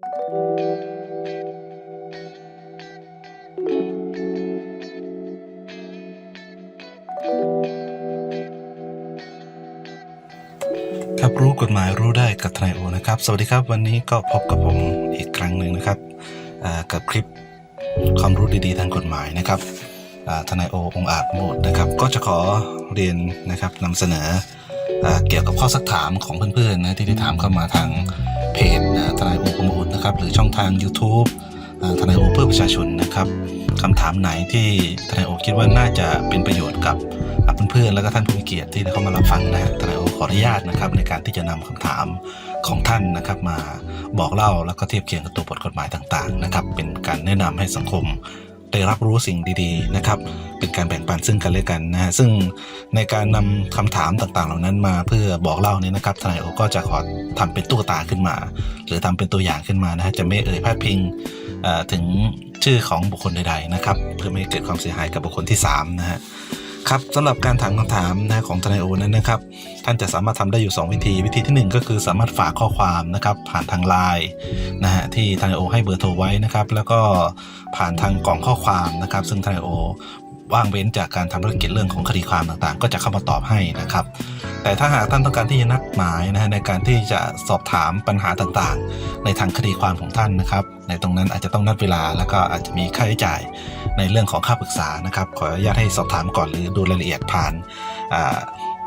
ครับรู้กฎหมายรู้ได้กับทนายโอนะครับ สวัสดีครับ วันนี้ก็พบกับผมอีกครั้งหนึ่งนะครับอ่ากับคลิปความรู้ดีๆทางกฎหมายนะครับทนายโอองอาจโมดนะครับ ก็จะขอเรียนนะครับนำเสนออเกี่ยวกับข้อสักถามของเพื่อนๆนะที่ได้ถามเข้ามาทาง เพจทนายโอองค์อาจนะครับ หรือช่องทาง YouTube ทนายโอเพื่อประชาชนนะครับคำถามไหนที่ทนายโอคิดว่าน่าจะเป็นประโยชน์กับเพื่อนๆแล้วก็ท่านผู้มีเกียรติที่เข้ามารับฟังนะฮะทนายโอขออนุญาตนะครับ ในการที่จะนำคำถามของท่านนะครับมาบอกเล่าแล้วก็เทียบเคียงกับตัวบทกฎหมายต่างๆนะครับเป็นการแนะนำให้สังคม ได้รับรู้สิ่งดีๆนะครับ เป็นการแบ่งปันซึ่งกันและกันนะฮะซึ่งในการนำคำถามต่างๆ เหล่านั้นมาเพื่อบอกเล่านี้นะครับทนายโอก็จะขอทำเป็นตู้ตาขึ้นมา หรือทำเป็นตัวอย่างขึ้นมานะฮะจะไม่เอ่ยพาดพิงถึงชื่อของบุคคลใดๆนะครับ เพื่อไม่ให้เกิดความเสียหายกับบุคคลที่สามนะฮะ ครับสำหรับการถามคำถามนะของทนายโอนั้นนะครับ ท่านจะสามารถทำได้อยู่ 2 วิธี วิธีทีหนึ่1 ก็คือสามารถฝากข้อความนะครับ ผ่านทางไลน์นะฮะที่ทนายโอให้เบอร์โทรไว้นะครับ แล้วก็ผ่านทางกล่องข้อความนะครับ ซึ่งทนายโอว่างเว้นจากการทำธุรกิจเรื่องของคดีความต่างๆ ก็จะเข้ามาตอบให้นะครับ แต่ถ้าหากท่านต้องการที่จะนัดหมายนะฮะในการที่จะสอบถามปัญหาต่างๆ ในทางคดีความของท่านนะครับ ในตรงนั้นอาจจะต้องนัดเวลาแล้วก็อาจจะมีค่าใช้จ่าย ในเรื่องของค่าปรึกษานะครับ ขออนุญาตให้สอบถามก่อนหรือดูรายละเอียดผ่าน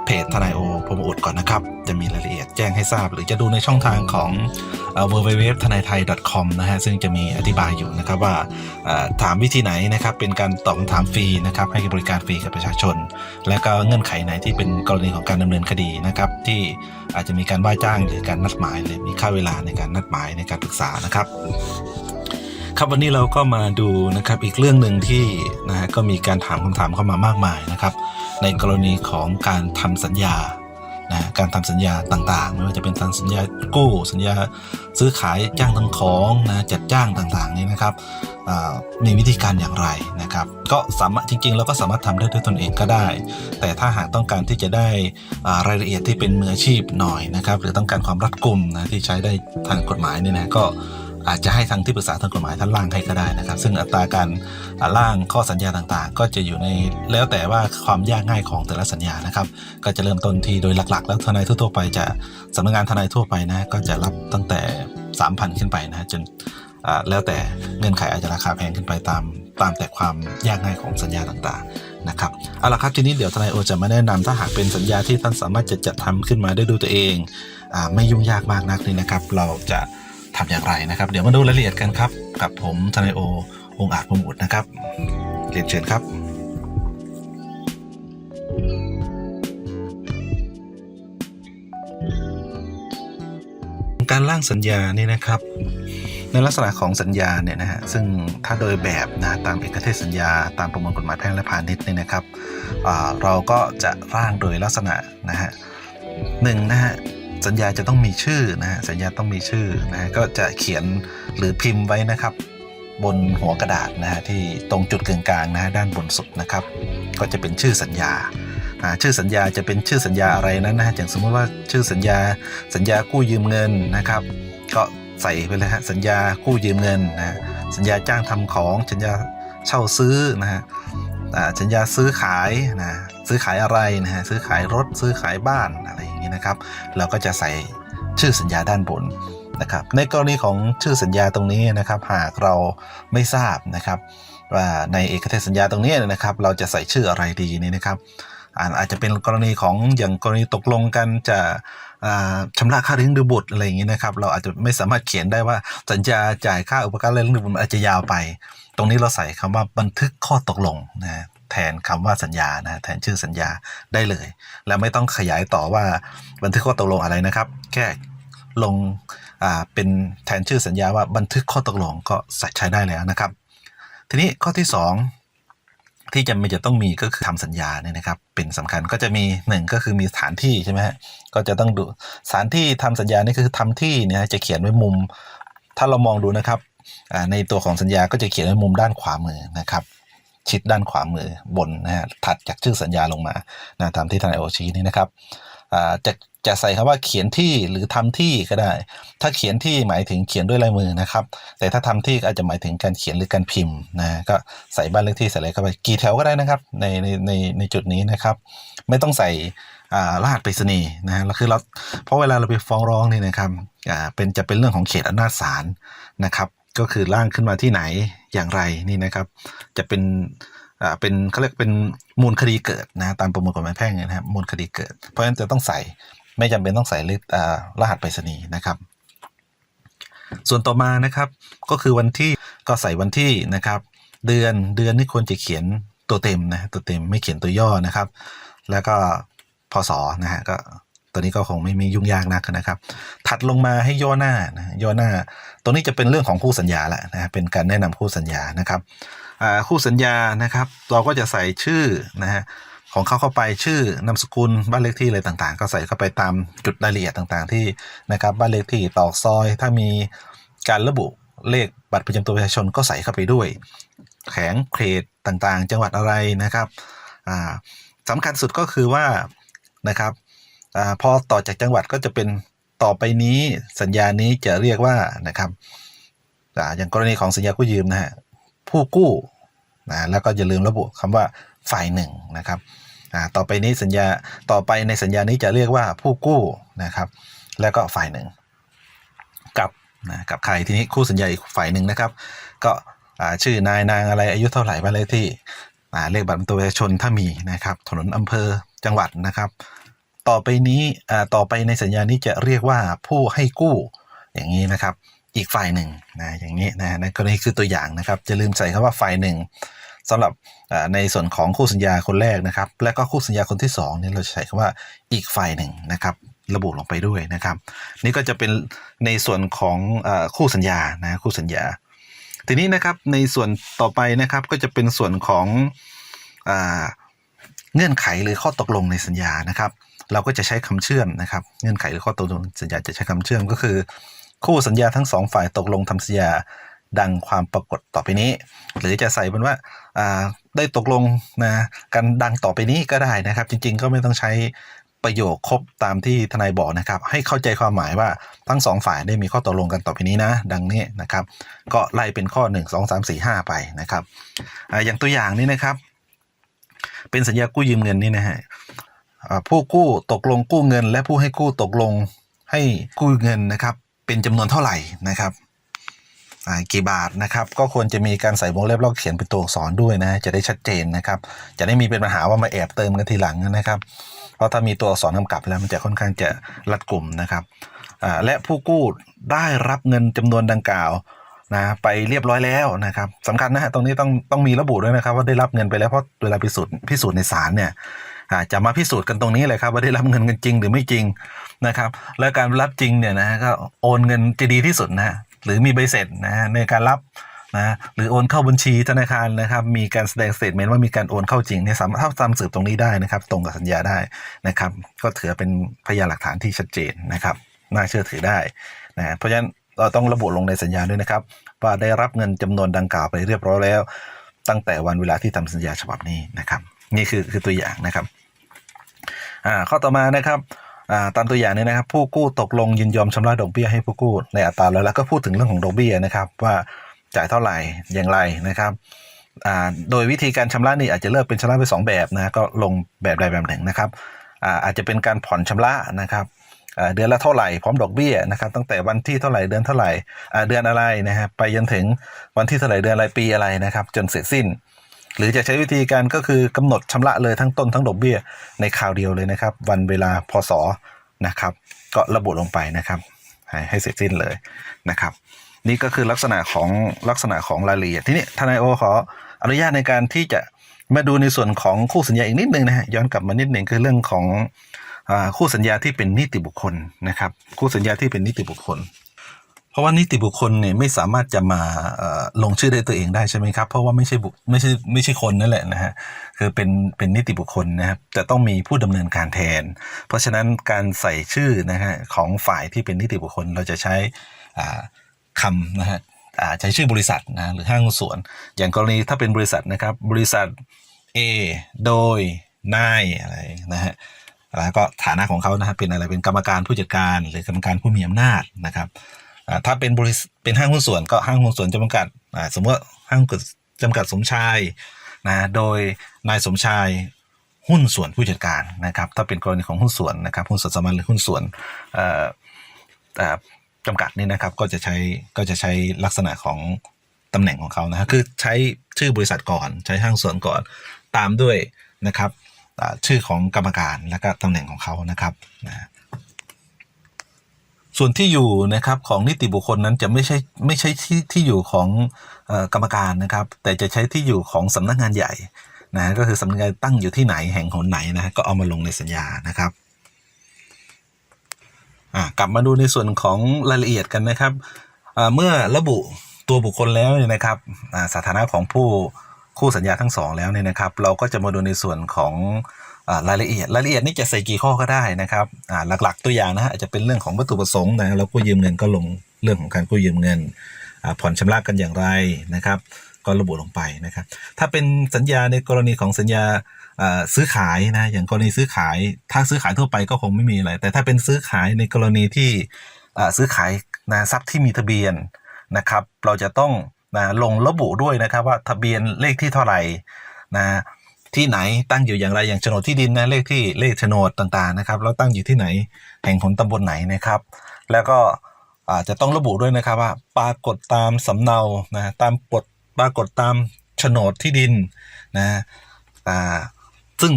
เพจทนายโอพรมอุดก่อนนะครับ จะมีรายละเอียดแจ้งให้ทราบ หรือจะดูในช่องทางของ w w w t h a n a i t h a i com นะฮะซึ่งจะมีอธิบายอยู่นะครับว่าถามวิธีไหนนะครับ เป็นการตอบคำถามฟรีนะครับ ให้บริการฟรีกับประชาชน และก็เงื่อนไขไหนที่เป็นกรณีของการดำเนินคดีนะครับ ที่อาจจะมีการว่าจ้างหรือการนัดหมายหรือมีค่าเวลาในการนัดหมายในการปรึกษานะครับ ครับวันนี้เราก็มาดูนะครับอีกเรื่องหนึ่งที่นะฮะก็มีการถามคำถามเข้ามามากมายนะครับในกรณีของการทำสัญญานะการทำสัญญาต่างๆไม่ว่าจะเป็นทำสัญญากู้สัญญาซื้อขายจ้างทำของนะจัดจ้างต่างๆนี่นะครับมีวิธีการอย่างไรนะครับ ก็สามารถจริงๆเราก็สามารถทำได้ด้วยตนเองก็ได้ แต่ถ้าหากต้องการที่จะได้รายละเอียดที่เป็นมืออาชีพหน่อยนะครับ หรือต้องการความรัดกุมนะที่ใช้ได้ทางกฎหมายเนี่ยนะก็ อาจจะให้ทางที่ปรึกษาทางกฎหมายท่านร่างให้ก็ได้นะครับ ซึ่งอัตราการอ่าร่างข้อสัญญาต่างๆ ก็จะอยู่ในแล้วแต่ว่าความยากง่ายของแต่ละสัญญานะครับ ก็จะเริ่มต้นที่โดยหลักๆ แล้วทนายทั่วไปจะสำนักงานทนายทั่วไปนะก็จะรับตั้งแต่ 3,000 ขึ้นไปนะจนแล้วแต่เงื่อนไขอาจจะราคาแพงขึ้นไปตามตามแต่ความยากง่ายของสัญญาต่างๆนะครับเอาละครับทีนี้เดี๋ยวทนายโอจะมาแนะนำถ้าหากเป็นสัญญาที่ท่านสามารถจะจัดทำขึ้นมาได้ด้วยตัวเองอไม่ยุ่งยากมากนักนี่นะครับ เราจะ ทำอย่างไรนะครับ เดี๋ยวมาดูรายละเอียดกันครับ กับผมทนายโอองอาจพรหมอุดนะครับเรียนเชิญครับการร่างสัญญานี่นะครับ ในลักษณะของสัญญาเนี่ยนะฮะซึ่งถ้าโดยแบบนะตามเอกเทศสัญญา ตามประมวลกฎหมายแพ่งและพาณิชย์เนี่ยนะครับเราก็จะร่างโดยลักษณะนะฮะหนึ่งนะฮะ สัญญาจะต้องมีชื่อนะฮะสัญญาต้องมีชื่อนะฮะก็จะเขียนหรือพิมพ์ไว้นะครับ บนหัวกระดาษนะฮะที่ตรงจุดกึ่งกลางนะฮะด้านบนสุดนะครับ ก็จะเป็นชื่อสัญญาชื่อสัญญาจะเป็นชื่อสัญญาอะไรนั้นนะฮะอย่างสมมติว่าชื่อสัญญาสัญญากู้ยืมเงินนะครับ ก็ใส่ไปเลยฮะสัญญากู้ยืมเงินนะสัญญาจ้างทำของสัญญาเช่าซื้อนะฮะสัญญาซื้อขายนะซื้อขายอะไรนะฮะซื้อขายรถซื้อขายบ้านอะไร นี้นะครับ เราก็จะใส่ชื่อสัญญาด้านบนนะครับ ในกรณีของชื่อสัญญาตรงนี้นะครับ หากเราไม่ทราบนะครับ ว่าในเอกเทศสัญญาตรงนี้นะครับ เราจะใส่ชื่ออะไรดีนี่นะครับอาจจะเป็นกรณีของอย่างกรณีตกลงกันจะอ่าชำระค่าเลี้ยงดูบุตรอะไรอย่างนี้นะครับ เราอาจจะไม่สามารถเขียนได้ว่าสัญญาจ่ายค่าอุปการะเลี้ยงดูบุตรอาจจะยาวไป ตรงนี้เราใส่คำว่าบันทึกข้อตกลงนะ แทนคำว่าสัญญานะแทนชื่อสัญญาได้เลย และไม่ต้องขยายต่อว่าบันทึกข้อตกลงอะไรนะครับ แค่ลงอ่าเป็นแทนชื่อสัญญาว่าบันทึกข้อตกลงก็ใส่ใช้ได้แล้วนะครับ ทีนี้ข้อที่สองที่จำเป็นจะต้องมีก็คือทำสัญญาเนี่ยนะครับ เป็นสำคัญก็จะมีหนึ่งก็คือมีสถานที่ใช่ไหมฮะก็จะต้องดูสถานที่ทำสัญญานี่คือทำที่เนี่ยจะเขียนไว้มุม ถ้าเรามองดูนะครับในตัวของสัญญาก็จะเขียนไว้มุมด้านขวามือนะครับ ชิดด้านขวามือบนนะฮะถัดจากชื่อสัญญาลงมานะตามที่ทนายโอชี้นี่นะครับอ่าจะจะใส่คำว่าเขียนที่หรือทำที่ก็ได้ ถ้าเขียนที่หมายถึงเขียนด้วยลายมือนะครับ แต่ถ้าทำที่อาจจะหมายถึงการเขียนหรือการพิมพ์นะก็ใส่บ้านเลขที่ใส่อะไรเข้าไปกี่แถวก็ได้นะครับ ในในในในจุดนี้นะครับ ไม่ต้องใส่อ่ารหัสไปรษณีย์นะฮะแล้วคือเราเพราะเวลาเราไปฟ้องร้องนี่นะครับอ่าเป็นจะเป็นเรื่องของเขตอำนาจศาลนะครับ ก็คือร่างขึ้นมาที่ไหนอย่างไรนี่นะครับ จะเป็นอ่าเป็นเขาเรียกเป็นมูลคดีเกิดนะตามประมวลกฎหมายแพ่งนะครับมูลคดีเกิด เพราะฉะนั้นจะต้องใส่ไม่จำเป็นต้องใส่เลขอ่ารหัสไปรษณีย์นะครับ ส่วนต่อมานะครับก็คือวันที่ก็ใส่วันที่นะครับ เดือนเดือนนี่ควรจะเขียนตัวเต็มนะตัวเต็มไม่เขียนตัวย่อนะครับ แล้วก็พศนะฮะก็ ตัวนี้ก็คงไม่มียุ่งยากนักนะครับ ถัดลงมาให้ย่อหน้านะย่อหน้าตรงนี้จะเป็นเรื่องของคู่สัญญาแหละนะเป็นการแนะนำคู่สัญญานะครับอ่าคู่สัญญานะครับ เราก็จะใส่ชื่อนะฮะของเขาเข้าไปชื่อนามสกุลบ้านเลขที่อะไรต่างๆ ก็ใส่เข้าไปตามจุดรายละเอียดต่างๆ ที่นะครับบ้านเลขที่ตอกซอย ถ้ามีการระบุเลขบัตรประจำตัวประชาชนก็ใส่เข้าไปด้วย แขงเขตต่างๆ จังหวัดอะไรนะครับอ่าสำคัญสุดก็คือว่านะครับ อาพอต่อจากจังหวัดก็จะเป็นต่อไปนี้สัญญานี้จะเรียกว่านะครับอ่าอย่างกรณีของสัญญากู้ยืมนะฮะผู้กู้นะแล้วก็อย่าลืมระบุคำว่าฝ่ายหนึ่งนะครับอ่าต่อไปนี้สัญญาต่อไปในสัญญานี้จะเรียกว่าผู้กู้นะครับ แล้วก็ฝ่ายหนึ่งกับนะกับใครทีนี้คู่สัญญาอีกฝ่ายหนึ่งนะครับ ก็ชื่อนายนางอะไรอายุเท่าไหร่บ้านเลขที่เลขบัตรประชาชนถ้ามีนะครับ ถนนอำเภอจังหวัดนะครับ ต่อไปนี้อ่าต่อไปในสัญญานี้จะเรียกว่าผู้ให้กู้อย่างนี้นะครับ อีกฝ่ายหนึ่งนะอย่างนี้นะนั่นก็นี่คือตัวอย่างนะครับจะลืมใส่คำว่าฝ่ายหนึ่งสำหรับอ่าในส่วนของคู่สัญญาคนแรกนะครับ และก็คู่สัญญาคนที่สองเนี่ยเราจะใช้คำว่าอีกฝ่ายหนึ่งนะครับ ระบุลงไปด้วยนะครับ นี่ก็จะเป็นในส่วนของอคู่สัญญานะคู่สัญญา ทีนี้นะครับในส่วนต่อไปนะครับก็จะเป็นส่วนของอาเงื่อนไขหรือข้อตกลงในสัญญานะครับ เราก็จะใช้คำเชื่อมนะครับเงื่อนไขหรือข้อตกลงสัญญาจะใช้คำเชื่อมก็คือ คู่สัญญาทั้งสองฝ่ายตกลงทำสัญญาดังความปรากฏต่อไปนี้ หรือจะใส่เป็นว่าได้ตกลงนะกันดังต่อไปนี้ก็ได้นะครับ จริง ๆ ก็ไม่ต้องใช้ประโยคครบตามที่ทนายบอกนะครับ ให้เข้าใจความหมายว่าทั้งสองฝ่ายได้มีข้อตกลงกันต่อไปนี้นะ ดังนี้นะครับ ก็ไล่เป็นข้อ 1 2 3 4 5 ไปนะครับออย่างตัวอย่างนี้นะครับ เป็นสัญญากู้ยืมเงินนี่นะฮะ ผู้กู้ตกลงกู้เงิน และผู้ให้กู้ตกลงให้กู้เงินนะครับ เป็นจำนวนเท่าไหร่นะครับกี่บาทนะครับ ก็ควรจะมีการใส่วงเล็บแล้วเขียนเป็นตัวอักษรด้วยนะจะได้ชัดเจนนะครับ จะได้มีเป็นปัญหาว่ามาแอบเติมกันทีหลังนะครับ เพราะถ้ามีตัวอักษรกำกับแล้วมันจะค่อนข้างจะรัดกลุ่มนะครับและผู้กู้ได้รับเงินจำนวนดังกล่าวนะไปเรียบร้อยแล้วนะครับสำคัญนะฮะตรงนี้ต้องต้องมีระบุด้วยนะครับ ว่าได้รับเงินไปแล้วเพราะเวลาพิสูจน์พิสูจน์ในศาลเนี่ย จะมาพิสูจน์กันตรงนี้เลยครับว่าได้รับเงินกันจริงหรือไม่จริงนะครับ และการรับจริงเนี่ยนะก็โอนเงินจะดีที่สุดนะหรือมีใบเสร็จนะในการรับนะหรือโอนเข้าบัญชีธนาคารนะครับ มีการแสดงสเตทเมนต์ว่ามีการโอนเข้าจริงเนี่ยสามารถถ้าตามสืบตรงนี้ได้นะครับ ตรงกับสัญญาได้นะครับ ก็ถือเป็นพยานหลักฐานที่ชัดเจนนะครับ น่าเชื่อถือได้นะเพราะฉะนั้นเราต้องระบุลงในสัญญาด้วยนะครับ ว่าได้รับเงินจำนวนดังกล่าวไปเรียบร้อยแล้ว ตั้งแต่วันเวลาที่ทำสัญญาฉบับนี้นะครับ นี่คือคือตัวอย่างนะครับ อ่าข้อต่อมานะครับอ่าตามตัวอย่างนี้นะครับ ผู้กู้ตกลงยินยอมชำระดอกเบี้ยให้ผู้กู้ในอัตราแล้วแล้วก็พูดถึงเรื่องของดอกเบี้ยนะครับ ว่าจ่ายเท่าไหร่อย่างไรนะครับอ่าโดยวิธีการชำระนี่อาจจะเลือกเป็นชำระไปสองแบบนะก็ลงแบบใดแบบหนึ่งนะครับอ่าอาจจะเป็นการผ่อนชำระนะครับอ่าเดือนละเท่าไหร่พร้อมดอกเบี้ยนะครับตั้งแต่วันที่เท่าไหร่เดือนเท่าไหร่เดือนอะไรนะฮะไปจนถึงวันที่เท่าไหร่เดือนอะไรปีอะไรนะครับ จนเสร็จสิ้น หรือจะใช้วิธีการก็คือกำหนดชำระเลยทั้งต้นทั้งดอกเบี้ยในคราวเดียวเลยนะครับ วันเวลาพศนะครับ ก็ระบุลงไปนะครับ ให้เสร็จสิ้นเลยนะครับ นี่ก็คือลักษณะของลักษณะของรายละเอียดทีนี้ทนายโอขออนุญาตในการที่จะมาดูในส่วนของคู่สัญญาอีกนิดนึงนะฮะย้อนกลับมานิดหนึ่งคือเรื่องของอคู่สัญญาที่เป็นนิติบุคคลนะครับ คู่สัญญาที่เป็นนิติบุคคล เพราะว่านิติบุคคลเนี่ยไม่สามารถจะมาลงชื่อได้ตัวเองได้ใช่ไหมครับ เพราะว่าไม่ใช่บุคไม่ใช่ไม่ใช่คนนั่นแหละนะฮะคือเป็นเป็นนิติบุคคลนะครับจะต้องมีผู้ดำเนินการแทน เพราะฉะนั้นการใส่ชื่อนะฮะของฝ่ายที่เป็นนิติบุคคลเราจะใช้คำนะฮะใช้ชื่อบริษัทนะหรือห้างส่วน อย่างกรณีถ้าเป็นบริษัทนะครับบริษัท A โดยนายอะไรนะฮะแล้วก็ฐานะของเขานะครับเป็นอะไรเป็นกรรมการผู้จัดการ หรือกรรมการผู้มีอำนาจนะครับ ถ้าเป็นบริษัทเป็นห้างหุ้นส่วนก็ห้างหุ้นส่วนจำกัดอ่าสมมติว่าห้างจำกัดสมชายนะโดยนายสมชายหุ้นส่วนผู้จัดการนะครับ ถ้าเป็นกรณีของหุ้นส่วนนะครับหุ้นส่วนสามัญหรือหุ้นส่วนเอ่อจำกัดนี่นะครับก็จะใช้ก็จะใช้ลักษณะของตำแหน่งของเขานะฮะคือใช้ชื่อบริษัทก่อน ใช้ห้างส่วนก่อนตามด้วยนะครับอ่าชื่อของกรรมการและก็ตำแหน่งของเขานะครับนะ ส่วนที่อยู่นะครับของนิติบุคคลนั้นจะไม่ใช่ไม่ใช่ที่ที่อยู่ของกรรมการนะครับ แต่จะใช้ที่อยู่ของสำนักงานใหญ่นะก็คือสำนักงานตั้งอยู่ที่ไหนแห่งหนไหนนะก็เอามาลงในสัญญานะครับกลับมาดูในส่วนของรายละเอียดกันนะครับเมื่อระบุตัวบุคคลแล้วเนี่ยนะครับสถานะของผู้คู่สัญญาทั้งสองแล้วเนี่ยนะครับ เราก็จะมาดูในส่วนของ รายละเอียด รายละเอียดนี่จะใส่กี่ข้อก็ได้นะครับหลักๆตัวอย่างนะฮะอาจจะเป็นเรื่องของวัตถุประสงค์นะเรากู้ยืมเงินก็ลงเรื่องของการกู้ยืมเงินผ่อนชำระกันอย่างไรนะครับ ก็ระบุลงไปนะครับ ถ้าเป็นสัญญาในกรณีของสัญญาซื้อขายนะอย่างกรณีซื้อขาย ถ้าซื้อขายทั่วไปก็คงไม่มีอะไร แต่ถ้าเป็นซื้อขายในกรณีที่ซื้อขายนะทรัพย์ที่มีทะเบียนนะครับ เราจะต้องนะลงระบุด้วยนะครับว่าทะเบียนเลขที่เท่าไหร่นะ ที่ไหนตั้งอยู่อย่างไรอย่างโฉนดที่ดินนะเลขที่เลขโฉนดต่างๆนะครับแล้วตั้งอยู่ที่ไหนแห่งหนตำบลไหนนะครับ แล้วก็อาจจะต้องระบุด้วยนะครับว่าปรากฏตามสำเนานะตามกฎปรากฏตามโฉนดที่ดินนะอ่าซึ่ง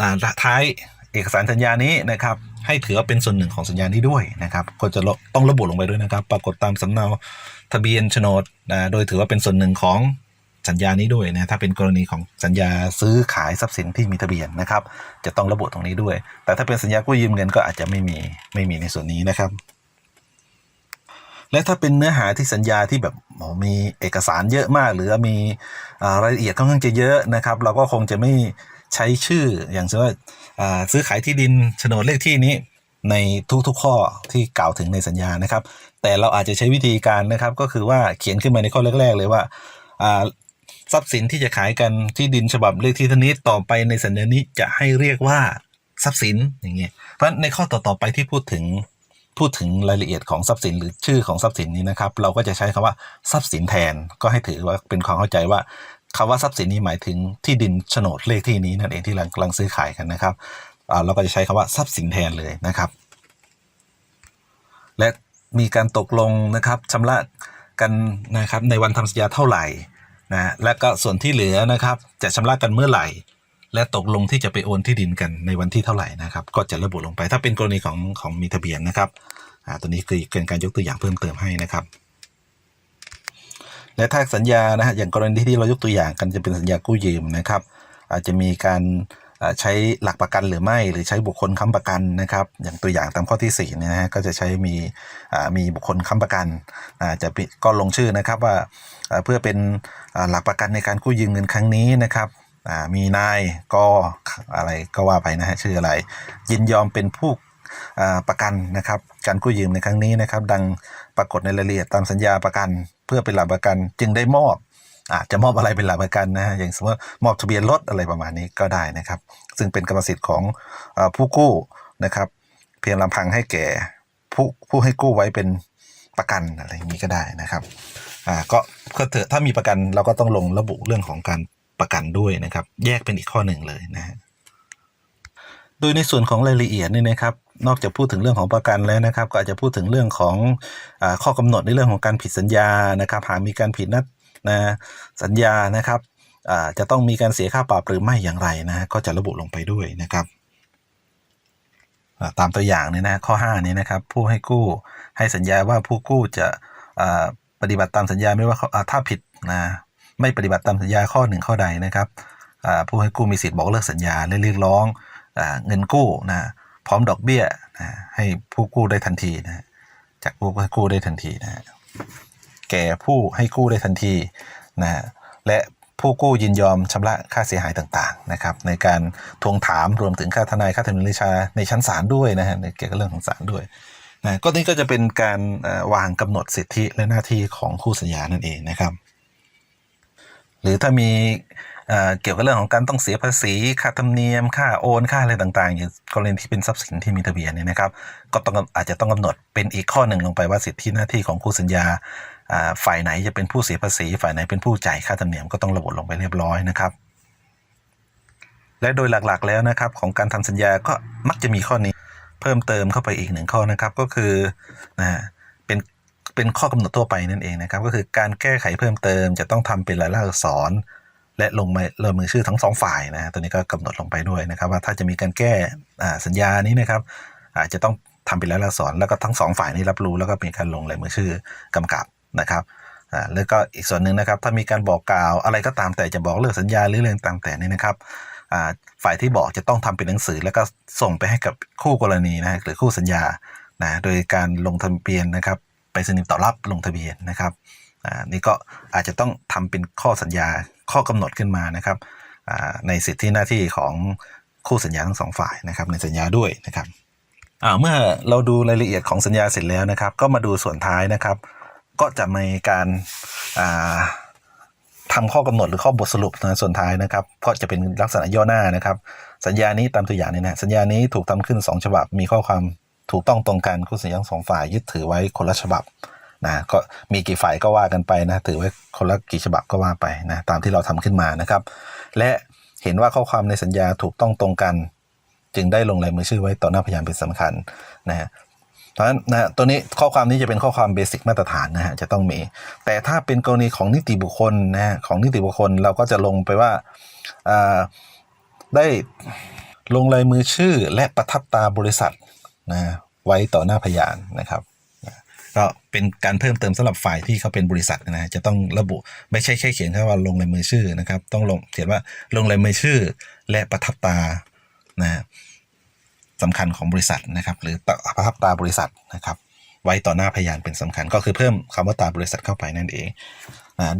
อ่าท้ายเอกสารสัญญานี้นะครับให้ถือว่าเป็นส่วนหนึ่งของสัญญานี้ด้วยนะครับก็จะต้องระบุลงไปด้วยนะครับ ปรากฏตามสำเนาทะเบียนโฉนดนะโดยถือว่าเป็นส่วนหนึ่งของ สัญญานี้ด้วยนะถ้าเป็นกรณีของสัญญาซื้อขายทรัพย์สินที่มีทะเบียนนะครับ จะต้องระบุตรงนี้ด้วย แต่ถ้าเป็นสัญญากู้ยืมเงินก็อาจจะไม่มีไม่มีในส่วนนี้นะครับ และถ้าเป็นเนื้อหาที่สัญญาที่แบบมีเอกสารเยอะมาก หรือมีอรายละเอียดค่อนข้างจะเยอะนะครับ เราก็คงจะไม่ใช้ชื่ออย่างเช่นว่าซื้อขายที่ดินโฉนดเลขที่นี้ในทุกๆข้อที่กล่าวถึงในสัญญานะครับ แต่เราอาจจะใช้วิธีการนะครับ ก็คือว่าเขียนขึ้นมาในข้อแรก ๆ เลยว่า ทรัพย์สินที่จะขายกันที่ดินฉบับเลขที่เท่านี้ต่อไปในสัญญานี้จะให้เรียกว่าทรัพย์สินอย่างเงี้ยเพราะฉะนั้นในข้อต่อๆไปที่พูดถึงพูดถึงรายละเอียดของทรัพย์สินหรือชื่อของทรัพย์สินนี้นะครับ เราก็จะใช้คำว่าทรัพย์สินแทนก็ให้ถือว่าเป็นความเข้าใจว่าคำว่าทรัพย์สินนี้หมายถึงที่ดินโฉนดเลขที่นี้นั่นเองที่กำลังซื้อขายกันนะครับเราก็จะใช้คำว่าทรัพย์สินแทนเลยนะครับ และมีการตกลงนะครับชำระกันนะครับในวันทำสัญญาเท่าไหร่ นะและก็ส่วนที่เหลือนะครับจะชำระกันเมื่อไหร่ และตกลงที่จะไปโอนที่ดินกันในวันที่เท่าไหร่นะครับ ก็จะระบุลงไปถ้าเป็นกรณีของของมีทะเบียนนะครับอ่าตัวนี้คือเป็นการยกตัวอย่างเพิ่มเติมให้นะครับ และถ้าสัญญานะฮะอย่างกรณีที่เรายกตัวอย่างกันจะเป็นสัญญากู้ยืมนะครับ อาจจะมีการอ ใช้หลักประกันหรือไม่หรือใช้บุคคลค้ำประกันนะครับ อย่างตัวอย่างตามข้อที่4เนี่ยนะฮะก็จะใช้มีมีบุคคลค้ำประกันอาจะก็ลงชื่อนะครับว่าเพื่อเป็นหลักประกันในการกู้ยืมเงินครั้งนี้นะครับมีนายกอะไรก็ว่าไปนะฮะชื่ออะไร ยินยอมเป็นผู้ประกันนะครับการกู้ยืมในครั้งนี้นะครับ ดังปรากฏในรายละเอียดตามสัญญาประกัน เพื่อเป็นหลักประกันจึงได้มอบ อาจจะมอบอะไรเป็นหลักประกันนะฮะอย่างสมมติมอบทะเบียนรถอะไรประมาณนี้ก็ได้นะครับ ซึ่งเป็นกรรมสิทธิ์ของอผู้กู้นะครับ เพียงลำพังให้แก่ผู้ผู้ให้กู้ไว้เป็นประกันอะไรอย่างนี้ก็ได้นะครับอ่าก็ก็เถอะถ้ามีประกันเราก็ต้องลงระบุเรื่องของการประกันด้วยนะครับ แยกเป็นอีกข้อหนึ่งเลยนะฮะโดยในส่วนของรายละเอียดนี่นะครับ นอกจากพูดถึงเรื่องของประกันแล้วนะครับ ก็อาจจะพูดถึงเรื่องของอข้อกำหนดในเรื่องของการผิดสัญญานะครับ หากมีการผิดนัด นะสัญญานะครับจะต้องมีการเสียค่าปรับหรือไม่อย่างไรนะก็จะระบุลงไปด้วยนะครับตามตัวอย่างเนี่ยนะข้อ5นี้นะครับผู้ให้กู้ให้สัญญาว่าผู้กู้จะปฏิบัติตามสัญญาไม่ว่าถ้าผิดนะไม่ปฏิบัติตามสัญญาข้อหนึ่งข้อใดนะครับผู้ให้กู้มีสิทธิ์บอกเลิกสัญญาและเรียกร้องเงินกู้นะพร้อมดอกเบี้ยนะให้ผู้กู้ได้ทันทีนะจากผู้ให้กู้ได้ทันทีนะฮะ แก่ผู้ให้กู้ได้ทันทีนะฮะและผู้กู้ยินยอมชำระค่าเสียหายต่างๆนะครับในการทวงถามรวมถึงค่าทนายค่าธรรมเนียมราชาในชั้นศาลด้วยนะฮะในเกี่ยวกับเรื่องของศาลด้วยนะก็นี่ก็จะเป็นการวางกำหนดสิทธิและหน้าที่ของคู่สัญญานั่นเองนะครับ หรือถ้ามีเกี่ยวกับเรื่องของการต้องเสียภาษีค่าธรรมเนียม ค่าโอนค่าอะไรต่างๆอย่างกรณีที่เป็นทรัพย์สินที่มีทะเบียนเนี่ยนะครับ ก็ต้องอาจจะต้องกำหนดเป็นอีกข้อหนึ่งลงไปว่าสิทธิหน้าที่ของคู่สัญญา ฝ่ายไหนจะเป็นผู้เสียภาษี ฝ่ายไหนเป็นผู้จ่ายค่าธรรมเนียมก็ต้องระบุลงไปเรียบร้อยนะครับ และโดยหลักๆแล้วนะครับ ของการทำสัญญาก็มักจะมีข้อนี้เพิ่มเติมเข้าไปอีกหนึ่งข้อนะครับก็คือนะเป็นเป็นข้อกำหนดทั่วไปนั่นเองนะครับ ก็คือการแก้ไขเพิ่มเติมจะต้องทำเป็นลายลักษณ์อักษร และลงมาลงมือชื่อทั้งสองฝ่ายนะตัวนี้ก็กำหนดลงไปด้วยนะครับ ว่าถ้าจะมีการแก้สัญญานี้นะครับ อาจจะต้องทำเป็นลายลักษณ์อักษรแล้วก็ทั้งสองฝ่ายนี้รับรู้แล้วก็มีการลงลายมือชื่อกำกับ นะครับอ่าแล้วก็อีกส่วนหนึ่งนะครับ ถ้ามีการบอกกล่าวอะไรก็ตามแต่จะบอกเลิกสัญญาหรือเรื่องต่างแต่นี่นะครับอ่าฝ่ายที่บอกจะต้องทำเป็นหนังสือ แล้วก็ส่งไปให้กับคู่กรณีนะหรือคู่สัญญานะโดยการลงทะเบียนนะครับ ไปสนิมต่อรับลงทะเบียนนะครับอ่านี่ก็อาจจะต้องทำเป็นข้อสัญญาข้อกำหนดขึ้นมานะครับอ่าในสิทธิหน้าที่ของคู่สัญญาทั้งสองฝ่ายนะครับ ในสัญญาด้วยนะครับอ่าเมื่อเราดูรายละเอียดของสัญญาเสร็จแล้วนะครับ ก็มาดูส่วนท้ายนะครับ ก็จะมีการอ่าทำข้อกำหนดหรือข้อบทสรุปนะส่วนท้ายนะครับ ก็จะเป็นลักษณะย่อหน้านะครับ สัญญานี้ตามตัวอย่างนี้นะสัญญานี้ถูกทำขึ้น 2 ฉบับ มีข้อความถูกต้องตรงกันคู่สัญญาสองฝ่ายยึดถือไว้คนละฉบับนะก็มีกี่ฝ่ายก็ว่ากันไปนะถือไว้คนละกี่ฉบับก็ว่าไปนะตามที่เราทำขึ้นมานะครับ และเห็นว่าข้อความในสัญญาถูกต้องตรงกัน จึงได้ลงลายมือชื่อไว้ต่อหน้าพยานเป็นสำคัญนะฮะ เพราะฉะนั้นนะตัวนี้ข้อความนี้จะเป็นข้อความเบสิกมาตรฐานนะฮะจะต้องมี แต่ถ้าเป็นกรณีของนิติบุคคลนะฮะของนิติบุคคลเราก็จะลงไปว่าอ่าได้ลงลายมือชื่อและประทับตราบริษัทนะไว้ต่อหน้าพยานนะครับก็เป็นการเพิ่มเติมสำหรับฝ่ายที่เขาเป็นบริษัทนะจะต้องระบุไม่ใช่แค่เขียนแค่ว่าลงลายมือชื่อนะครับ ต้องลงเขียนว่าลงลายมือชื่อและประทับตรานะฮะ สำคัญของบริษัทนะครับ หรือตประทับตาบริษัทนะครับ ไว้ต่อหน้าพยานเป็นสำคัญ ก็คือเพิ่มคำว่าตาบริษัทเข้าไปนั่นเอง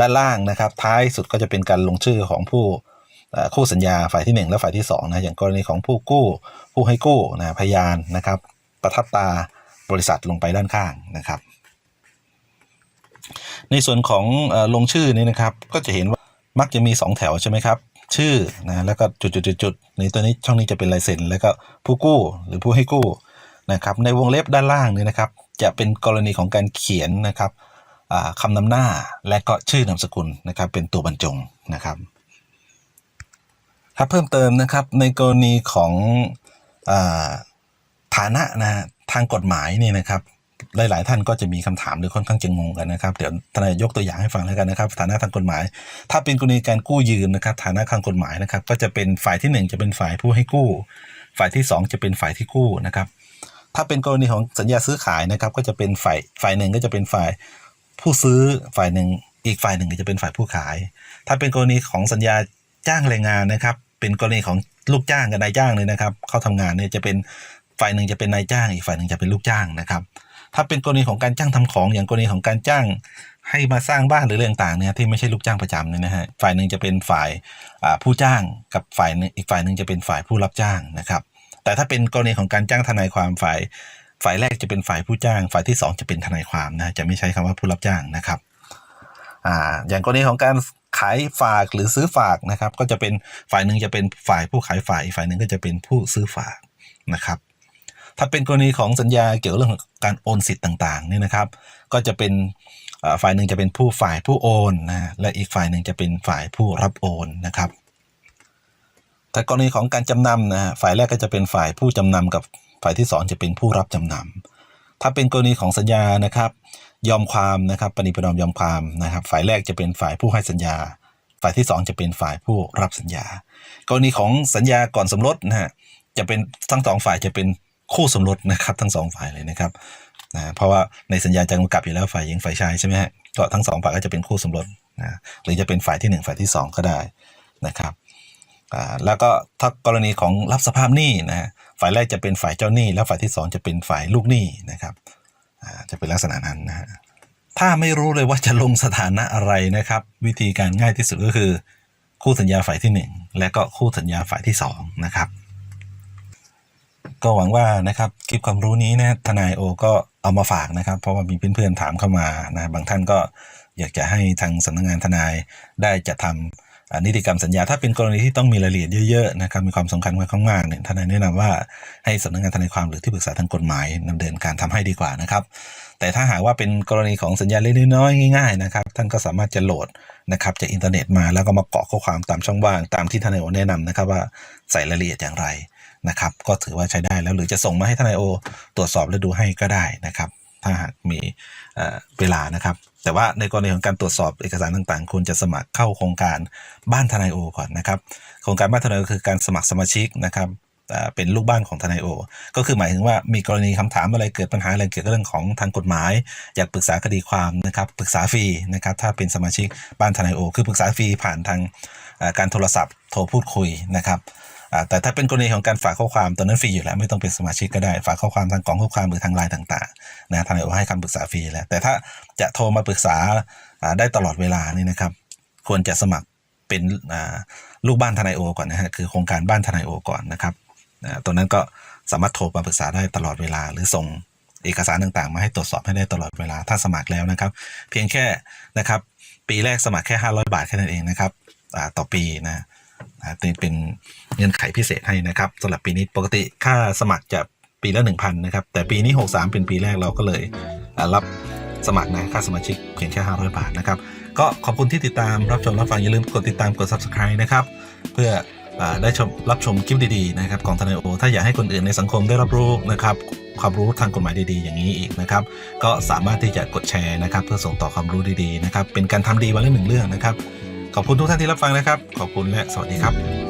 ด้านล่างนะครับ ท้ายสุดก็จะเป็นการลงชื่อของผู้คู่สัญญาฝ่ายที่ 1 และฝ่ายที่2นะอย่างกรณีของผู้กู้ ผู้ให้กู้นะพยานนะครับ ประทับตาบริษัทลงไปด้านข้างนะครับ ในส่วนของลงชื่อนี้นะครับก็จะเห็นว่ามักจะมี 2 แถวใช่ไหมครับ ชื่อนะแล้วก็จุดๆๆๆในตัวนี้ช่องนี้จะเป็นลายเซ็นแล้วก็ผู้กู้หรือผู้ให้กู้นะครับในวงเล็บด้านล่างนี้นะครับ จะเป็นกรณีของการเขียนนะครับคำนำหน้าและก็ชื่อนามสกุลนะครับ เป็นตัวบรรจงนะครับครับเพิ่มเติมนะครับในกรณีของอฐานะนะทางกฎหมายนี่นะครับ หลาย ๆ ท่านก็จะมีคำถามหรือค่อนข้างจะงงกันนะครับ เดี๋ยวทนายยกตัวอย่างให้ฟังแล้วกันนะครับ ฐานะทางกฎหมาย ถ้าเป็นกรณีการกู้ยืมนะครับ ฐานะทางกฎหมายนะครับ ก็จะเป็นฝ่ายที่หนึ่งจะเป็นฝ่ายผู้ให้กู้ ฝ่ายที่สองจะเป็นฝ่ายที่กู้นะครับ ถ้าเป็นกรณีของสัญญาซื้อขายนะครับ ก็จะเป็นฝ่ายฝ่ายหนึ่งก็จะเป็นฝ่ายผู้ซื้อฝ่ายหนึ่ง อีกฝ่ายหนึ่งก็จะเป็นฝ่ายผู้ขาย ถ้าเป็นกรณีของสัญญาจ้างแรงงานนะครับ เป็นกรณีของลูกจ้างกับนายจ้างเลยนะครับ เข้าทำงานเนี่ยจะเป็นฝ่ายหนึ่งจะเป็นนายจ้าง อีกฝ่ายหนึ่งจะเป็นลูกจ้างนะครับ ถ้าเป็นกรณีของการจ้างทำของอย่างกรณีของการจ้างให้มาสร้างบ้านหรือเรื่องต่างๆเนี่ยที่ไม่ใช่ลูกจ้างประจำเนี่ยนะฮะฝ่ายหนึ่งจะเป็นฝ่ายผู้จ้างกับฝ่ายหนึ่งอีกฝ่ายหนึ่งจะเป็นฝ่ายผู้รับจ้างนะครับ แต่ถ้าเป็นกรณีของการจ้างทนายความฝ่าย ฝ่ายแรกจะเป็นฝ่ายผู้จ้าง ฝ่ายที่สองจะเป็นทนายความนะจะไม่ใช้คำว่าผู้รับจ้างนะครับอ่าอย่างกรณีของการขายฝากหรือซื้อฝากนะครับ ก็จะเป็นฝ่ายหนึ่งจะเป็นฝ่ายผู้ขายฝากอีกฝ่ายหนึ่งก็จะเป็นผู้ซื้อฝากนะครับ ถ้าเป็นกรณีของสัญญาเกี่ยวกับเรื่องการโอนสิทธิ์ต่างๆเนี่ยนะครับ ก็จะเป็นฝ่ายหนึ่งจะเป็นผู้ฝ่ายผู้โอนนะและอีกฝ่ายหนึ่งจะเป็นฝ่ายผู้รับโอนนะครับแต่กรณีของการจำนำนะฮะฝ่ายแรกก็จะเป็นฝ่ายผู้จำนำกับฝ่ายที่สองจะเป็นผู้รับจำนำถ้าเป็นกรณีของสัญญานะครับ ยอมความนะครับปณิประนอมยอมความนะครับ ฝ่ายแรกจะเป็นฝ่ายผู้ให้สัญญา ฝ่ายที่สองจะเป็นฝ่ายผู้รับสัญญา กรณีของสัญญาก่อนสมรสนะฮะจะเป็นทั้งสองฝ่ายจะเป็น คู่สมรสนะครับทั้งสองฝ่ายเลยนะครับนะเพราะว่าในสัญญาจะกำกับอยู่แล้วฝ่ายหญิงฝ่ายชายใช่ไหมฮะก็ทั้งสองฝ่ายก็จะเป็นคู่สมรสนะหรือจะเป็นฝ่ายที่หนึ่งฝ่ายที่สองก็ได้นะครับอ่าแล้วก็ถ้ากรณีของรับสภาพหนี้นะฮะฝ่ายแรกจะเป็นฝ่ายเจ้าหนี้ แล้วฝ่ายที่สองจะเป็นฝ่ายลูกหนี้นะครับอ่าจะเป็นลักษณะนั้นนะฮะถ้าไม่รู้เลยว่าจะลงสถานะอะไรนะครับ วิธีการง่ายที่สุดก็คือ คู่สัญญาฝ่ายที่หนึ่งและก็คู่สัญญาฝ่ายที่สองนะครับ ก็หวังว่านะครับคลิปความรู้นี้นะทนายโอก็เอามาฝากนะครับ เพราะว่ามีเพื่อนๆถามเข้ามานะบางท่านก็อยากจะให้ทางสำนักงานทนายได้จะทอ่านิติกรรมสัญญาถ้าเป็นกรณีที่ต้องมีรายละเอียดเยอะๆนะครับมีความสำคัญค่อนข้างมากเนี่ยทนายแนะนำว่าให้สำนักงานทนายความหรือที่ปรึกษาทางกฎหมายดำเนินการทำให้ดีกว่านะครับ แต่ถ้าหากว่าเป็นกรณีของสัญญาเล็กๆน้อยง่ายๆนะครับท่านก็สามารถจะโหลดนะครับจากอินเทอร์เน็ตมาแล้วก็มาเกาะข้อความตามช่องว่างตามที่ทนายโอแนะนำนะครับว่าใส่รายละเอียดอย่างไร นะครับ ก็ถือว่าใช้ได้แล้วหรือจะส่งมาให้ทนายโอ ตรวจสอบและดูให้ก็ได้นะครับ ถ้าหากมีเวลานะครับ แต่ว่าในกรณีของการตรวจสอบเอกสารต่างๆคุณจะสมัครเข้าโครงการบ้านทนายโอก่อนนะครับ โครงการบ้านทนายโอคือการสมัครสมาชิกนะครับเป็นลูกบ้านของทนายโอ ก็คือหมายถึงว่ามีกรณีคำถามอะไรเกิดปัญหาอะไรเกี่ยวกับเรื่องของทางกฎหมาย อยากปรึกษาคดีความนะครับปรึกษาฟรีนะครับถ้าเป็นสมาชิกบ้านทนายโอ คือปรึกษาฟรีผ่านทางการโทรศัพท์โทรพูดคุยนะครับ แต่ถ้าเป็นกรณีของการฝากข้อความตอนนั้นฟรีอยู่แล้วไม่ต้องเป็นสมาชิกก็ได้ฝากข้อความทางกล่องข้อความหรือทางไลน์ต่างๆนะทนายโอให้คำปรึกษาฟรีแล้ว แต่ถ้าจะโทรมาปรึกษาได้ตลอดเวลานี่นะครับ ควรจะสมัครเป็นลูกบ้านทนายโอก่อนนะฮะคือโครงการบ้านทนายโอก่อนนะครับตัวนั้นก็สามารถโทรมาปรึกษาได้ตลอดเวลา หรือส่งเอกสารต่างๆ มาให้ตรวจสอบให้ได้ตลอดเวลาถ้าสมัครแล้วนะครับ เพียงแค่นะครับปีแรกสมัครแค่ 500 บาทแค่นั้นเองนะครับต่อปีนะ อ่าเป็นเป็นเงื่อนไขพิเศษให้นะครับสำหรับปีนี้ปกติค่าสมัครจะปีละ 1,000นะครับแต่ปีนี้ 63 เป็นปีแรกเราก็เลยรับสมัครนะค่าสมาชิกเพียงแค่ 500 บาทนะครับ ก็ขอบคุณที่ติดตามรับชมรับฟังอย่าลืมกดติดตามกด subscribe นะครับ เพื่ออได้ชมรับชมคลิปดีๆนะครับของทนายโอ ถ้าอยากให้คนอื่นในสังคมได้รับรู้นะครับความรู้ทางกฎหมายดีๆ อย่างนี้อีกนะครับ ก็สามารถที่จะกดแชร์นะครับ เพื่อส่งต่อความรู้ดีๆนะครับเป็นการทำดีวันละหนึ่งเรื่องนะครับ ขอบคุณทุกท่านที่รับฟังนะครับ ขอบคุณและสวัสดีครับ